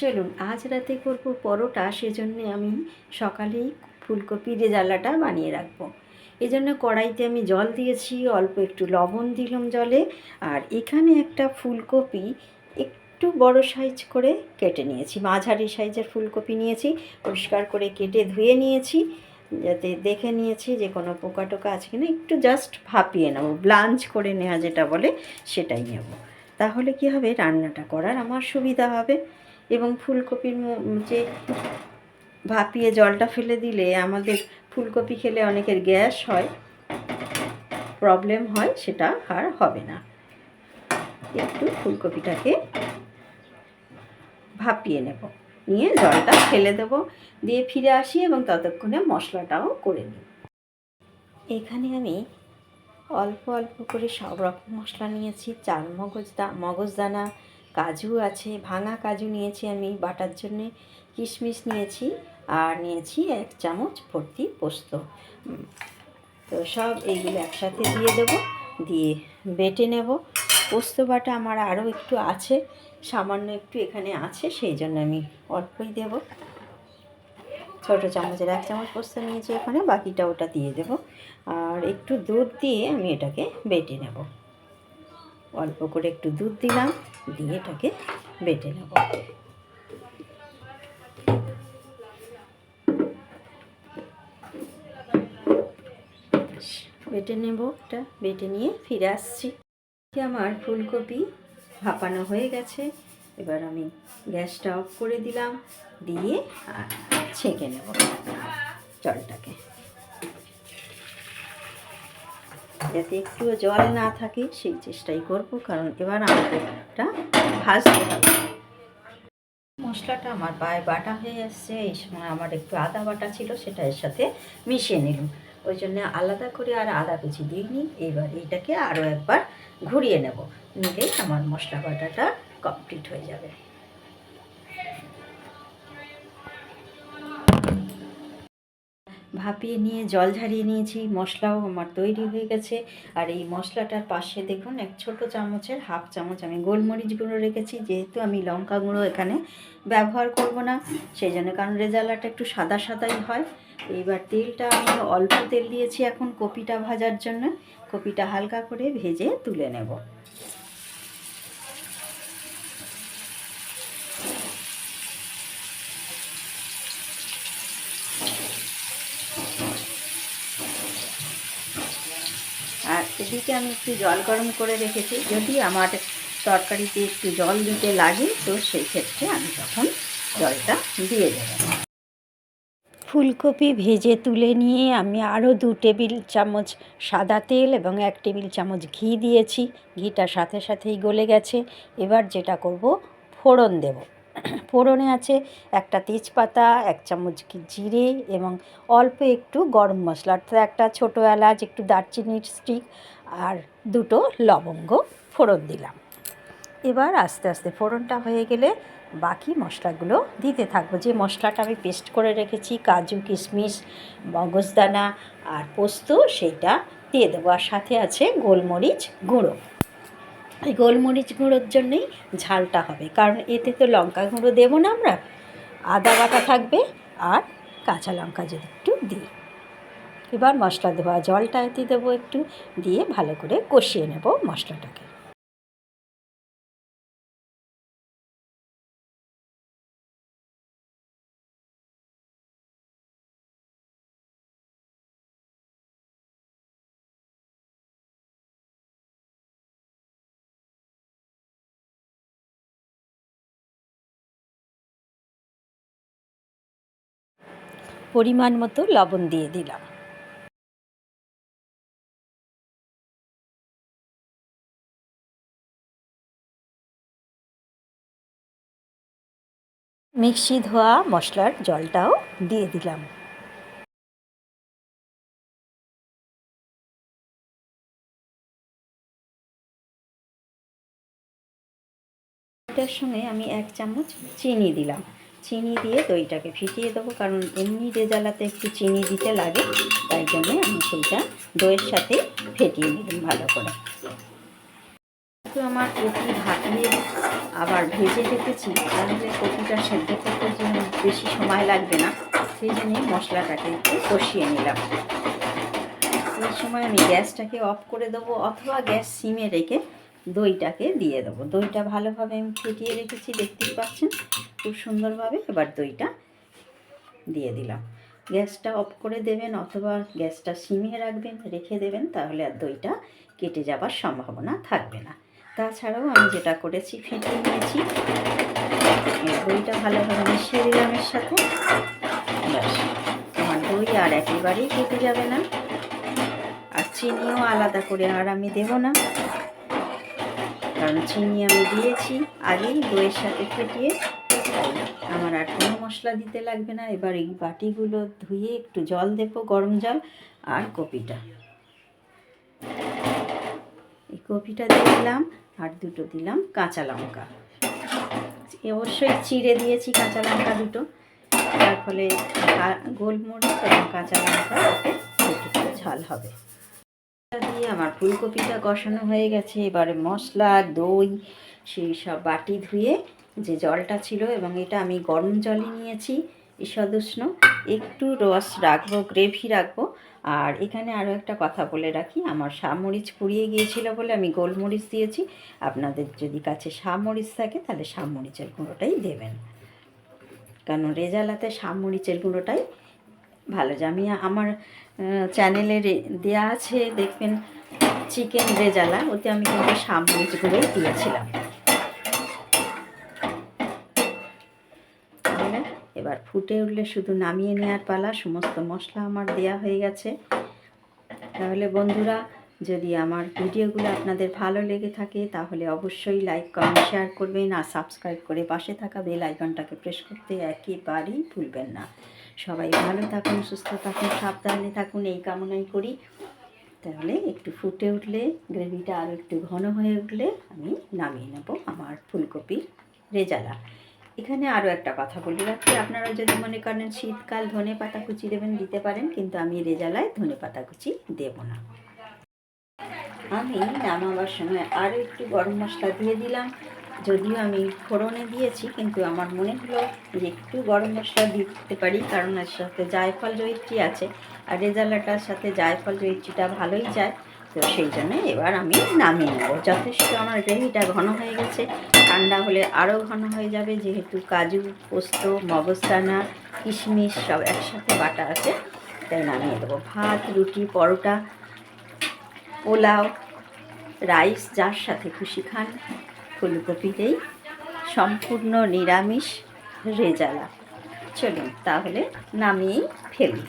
চলুন, আজ রাতে করব পরোটা, সেজন্য আমি সকালেই ফুলকপি রেজালাটা বানিয়ে রাখব। এই জন্য কড়াইতে আমি জল দিয়েছি, অল্প একটু লবণ দিলাম জলে, আর এখানে একটা ফুলকপি একটু বড় সাইজ করে কেটে নিয়েছি। মাঝারি সাইজের ফুলকপি নিয়েছি, পরিষ্কার করে কেটে ধুয়ে নিয়েছি, যাতে দেখে নিয়েছি যে কোনো পোকা টোকা আছে কিনা। একটু জাস্ট ভাপিয়ে নেব, ব্লাঞ্চ করে নেওয়া যেটা বলে সেটাই নেব। তাহলে কি হবে? রান্নাটা করার আমার সুবিধা হবে। এবং ফুলকপির যে ভাপিয়ে জলটা ফেলে দিলে আমাদের ফুলকপি খেলে অনেকের গ্যাস হয়, প্রবলেম হয়, সেটা আর হবে না। একটু ফুলকপিটাকে ভাপিয়ে নেব, নিয়ে জলটা ফেলে দেব, দিয়ে ফিরে আসি এবং ততক্ষণে মশলাটাও করে নিই। এখানে আমি অল্প অল্প করে সব রকম মশলা নিয়েছি, চাল, মগজ মগজদানা কাজু আছে, ভাঙা কাজু নিয়েছি আমি বাটার জন্যে, কিশমিশ নিয়েছি আর নিয়েছি এক চামচ ভর্তি পোস্ত। তো সব এইগুলো একসাথে দিয়ে দেব, দিয়ে বেটে নেব। পোস্ত বাটা আমার আরও একটু আছে, সামান্য একটু এখানে আছে, সেই জন্য আমি অল্পই দেব। ছোটো চামচের এক চামচ পোস্ত নিয়েছি এখানে, বাকিটা ওটা দিয়ে দেব। আর একটু দুধ দিয়ে আমি এটাকে বেটে নেব। অল্প করে একটু দুধ দিলাম। দিয়ে এটাকে বেটে নেব। বেটে নেব এটা, বেটে নিয়ে ফিরে আসছি। আমার ফুলকপি ভাপানো হয়ে গেছে। এবার আমি গ্যাসটা অফ করে দিলাম, দিয়ে আর ছেঁকে নেব জলটাকে। যাতে একটুও জল না থাকে, সেই চেষ্টাই করব, কারণ এবার আমাদের এটা ভাজতে হবে। মশলাটা আমার পায়ে বাটা হয়ে আসছে, এই সময় আমার একটু আদা বাটা ছিল, সেটা এর সাথে মিশিয়ে নিলাম। ওই জন্য আলাদা করে আর আদা কুচি দিইনি, এবার এইটাকে আরও একবার ঘুরিয়ে নেব, নিলেই আমার মশলা বাটাটা কমপ্লিট হয়ে যাবে। ভাপিয়ে নিয়ে, জল ঝারিয়ে নিয়েছি, মশলাও আমার তৈরি হয়ে গেছে। আর এই মশলাটার পাশে দেখুন, এক ছোট চামচের হাফ চামচ আমি গোলমরিচ গুঁড়ো রেখেছি, যেহেতু আমি লঙ্কা গুঁড়ো এখানে ব্যবহার করব না, সেই জন্য কারণ রেজালাটা একটু সাদা সাদাই হয়। এইবার তেলটা আমি অল্প তেল দিয়েছি এখন কপিটা ভাজার জন্য, কপিটা হালকা করে ভেজে তুলে নেব আর এদিকে আমি একটু জল গরম করে রেখেছি। যদি আমার তরকারিতে একটু জল দিতে লাগে, তো সেই ক্ষেত্রে আমি তখন জলটা দিয়ে দেবো। ফুলকপি ভেজে তুলে নিয়ে আমি আরও দু টেবিল চামচ সাদা তেল এবং এক টেবিল চামচ ঘি দিয়েছি। ঘিটা সাথে সাথেই গলে গেছে। এবার যেটা করব, ফোড়ন দেব। ফোড়নে আছে একটা তেজপাতা, এক চামচ জিরে এবং অল্প একটু গরম মশলা। অর্থাৎ একটা ছোটো এলাচ, একটু দারচিনির স্টিক আর দুটো লবঙ্গ ফোড়ন দিলাম। এবার আস্তে আস্তে ফোড়নটা হয়ে গেলে বাকি মশলাগুলো দিতে থাকব। যে মশলাটা আমি পেস্ট করে রেখেছি, কাজু, কিশমিশ, মগজদানা আর পোস্ত, সেইটা দিয়ে দেবো। আর সাথে আছে গোলমরিচ গুঁড়ো। এই গোলমরিচ গুঁড়োর জন্যেই ঝালটা হবে। কারণ এতে তো লঙ্কা গুঁড়ো দেবো না আমরা, আদা বাটা থাকবে আর কাঁচা লঙ্কা যদি একটু দিই। এবার মশলা দেওয়া জলটা এতে দেবো একটু, দিয়ে ভালো করে কষিয়ে নেব মশলাটাকে। পরিমাণ মতো লবণ দিয়ে দিলাম। মিক্সি ধোয়া মশলার জলটাও দিয়ে দিলাম। এটার সঙ্গে আমি এক চামচ চিনি দিলাম। চিনি দিয়ে দইটাকে ফিটিয়ে দেবো, কারণ এমনি রেজালাতে একটু চিনি দিতে লাগে, তাই জন্যে আমি সেইটা দইয়ের সাথে ফেটিয়ে নিলাম ভালো করে। তো আমার কপি ভাপিয়ে আবার ভেজে রেখেছি, তাহলে কপিটা সেদ্ধ করতে জন্য বেশি সময় লাগবে না, সেই জন্যে মশলাটাকে একটু কষিয়ে নিলাম। এই সময় আমি গ্যাসটাকে অফ করে দেবো, অথবা গ্যাস সিমে রেখে দইটাকে দিয়ে দেবো। দইটা ভালোভাবে আমি ফেটিয়ে রেখেছি, দেখতেই পাচ্ছেন। খুব সুন্দরভাবে এবার দইটা দিয়ে দিলাম। গ্যাসটা অফ করে দেবেন অথবা গ্যাসটা সিমিয়ে রাখবেন, রেখে দেবেন, তাহলে আর দইটা কেটে যাবার সম্ভাবনা থাকবে না। তাছাড়াও আমি যেটা করেছি ফেটিয়ে নিয়েছি। দইটা ভালোভাবে মিশিয়ে দিলাম এর সাথে। ব্যাস, আমার দই আর একেবারেই কেটে যাবে না। আর চিনিও আলাদা করে আর আমি দেব না। কারণ চিনি আমি দিয়েছি আগেই দইয়ের সাথে ফেটিয়ে আমার আর কোনো মশলা দিতে লাগবে না। এবার এই বাটিগুলো ধুয়ে একটু জল দেবো, গরম জল আর কপিটা। এই কপিটা দিয়ে দিলাম আর দুটো দিলাম কাঁচা লঙ্কা। অবশ্যই চিড়ে দিয়েছি কাঁচা লঙ্কা দুটো। তার ফলে গোলমরিচ এবং কাঁচা লঙ্কা ঝাল হবে। দিয়ে আমার ফুলকপিটা কষানো হয়ে গেছে। এবারে মশলা, দই, সেই সব বাটি ধুয়ে যে জলটা ছিল এবং এটা আমি গরম জলই নিয়েছি ঈষদুষ্ণ একটু রস রাখব, গ্রেভি রাখব। আর এখানে আরও একটা কথা বলে রাখি, আমার শামরিচ পুড়িয়ে গিয়েছিল বলে আমি গোলমরিচ দিয়েছি। আপনাদের যদি কাছে শামরিচ থাকে, তাহলে শামরিচের গুঁড়োটাই দেবেন। কারণ রেজালাতে শামরিচের গুঁড়োটাই ভালো। যে আমি আমার চ্যানেলে দেওয়া আছে, দেখবেন, চিকেন রেজালা, ওতে আমি কিন্তু শামরিচ গুঁড়োই দিয়েছিলাম তাহলে এবার ফুটে উঠলে শুধু নামিয়ে নেওয়ার পালা, সমস্ত মশলা আমার দেয়া হয়ে গেছে। তাহলে বন্ধুরা, যদি আমার ভিডিওগুলো আপনাদের ভালো লেগে থাকে, তাহলে অবশ্যই লাইক কমেন্ট শেয়ার করবেন আর সাবস্ক্রাইব করে পাশে থাকা বেল আইকনটাকে প্রেস করতে একেবারেই ভুলবেন না। সবাই ভালো থাকুন, সুস্থ থাকুন, সাবধানে থাকুন, এই কামনাই করি। তাহলে একটু ফুটে উঠলে, গ্রেভিটা আরও একটু ঘন হয়ে উঠলে আমি নামিয়ে নেব আমার ফুলকপির রেজালা। এখানে আরও একটা কথা বলে রাখি। আপনারা যদি মনে করেন শীতকাল ধনে পাতা কুচি দেবেন, দিতে পারেন, কিন্তু আমি রেজালায় ধনে পাতা কুচি দেবো না। আমি নামাবার সময় আরও একটু গরম মশলা দিয়ে দিলাম। যদিও আমি ফোড়নে দিয়েছি, কিন্তু আমার মনে হলো যে একটু গরম মশলা দিতে পারি, কারণ এর সাথে জায়ফল জয়িত্রী আছে, আর রেজালাটার সাথে জায়ফল জয়িত্রীটা ভালোই যায়। তো সেই জন্য এবার আমি নামিয়ে নেব। যথেষ্ট আমার গ্রেভিটা ঘন হয়ে গেছে ঠান্ডা হলে আরও ঘন হয়ে যাবে, যেহেতু কাজু, পোস্ত, মগজদানা, কিশমিশ সব একসাথে বাটা আছে, তাই নামিয়ে দেবো। ভাত, রুটি, পরোটা, পোলাও, রাইস, যার সাথে খুশি খান ফুলকপিতেই সম্পূর্ণ নিরামিষ রেজালা। চলুন তাহলে নামিয়েই ফেলি।